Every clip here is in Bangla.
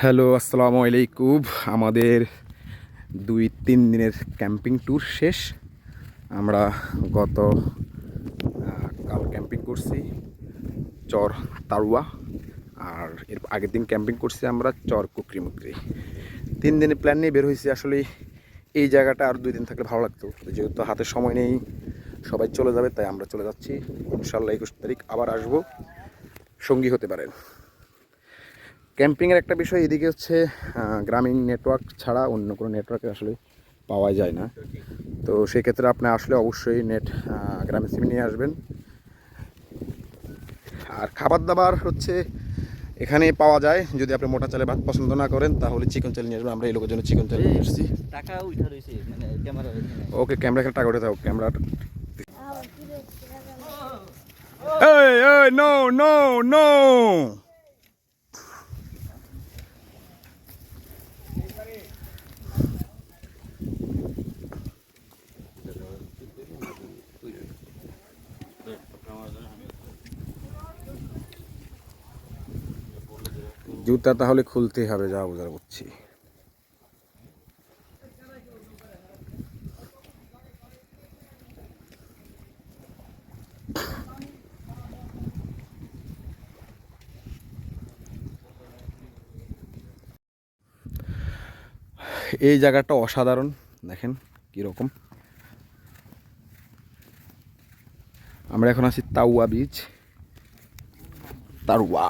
হ্যালো, আসসালামু আলাইকুম। আমাদের দুই তিন দিনের ক্যাম্পিং ট্যুর শেষ। আমরা গত কাল ক্যাম্পিং করছি চর তারুয়া আর এর আগের দিন ক্যাম্পিং করছি আমরা চর কুকরি মুকরি তিন দিনের প্ল্যান নিয়ে বের হয়েছি। আসলে এই জায়গাটা আর দুই দিন থাকলে ভালো লাগতো। যেহেতু হাতে সময় নেই, সবাই চলে যাবে, তাই আমরা চলে যাচ্ছি। ইনশাল্লাহ একুশ তারিখ আবার আসব। সঙ্গী হতে পারেন। ক্যাম্পিংয়ের একটা বিষয় এদিকে হচ্ছে গ্রামীণ নেটওয়ার্ক ছাড়া অন্য কোনো নেটওয়ার্ক আসলে পাওয়া যায় না। তো সেক্ষেত্রে আপনি আসলে অবশ্যই নেট গ্রামীণ সিম নিয়ে আসবেন। আর খাবার দাবার হচ্ছে এখানে পাওয়া যায়। যদি আপনি মোটা চালে ভাত পছন্দ না করেন তাহলে চিকেন চাল নিয়ে আসবেন। আমরা এই লোকের জন্য চিকেন চাল নিয়ে এসেছি মানে ক্যামেরা ওকে ক্যামেরা এখানে টাকা উঠে থাকো ক্যামেরা। এই এই নো নো নো জুতা তাহলে খুলতেই হবে, যা বোঝা বুঝছি। এই জায়গাটা অসাধারণ, দেখেন কীরকম। আমরা এখন আছি তাউয়া বীচ তারুয়া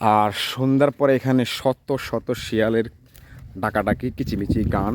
আর সন্ধ্যার পরে এখানে শত শত শিয়ালের ডাকাডাকি কিচিমিচি গান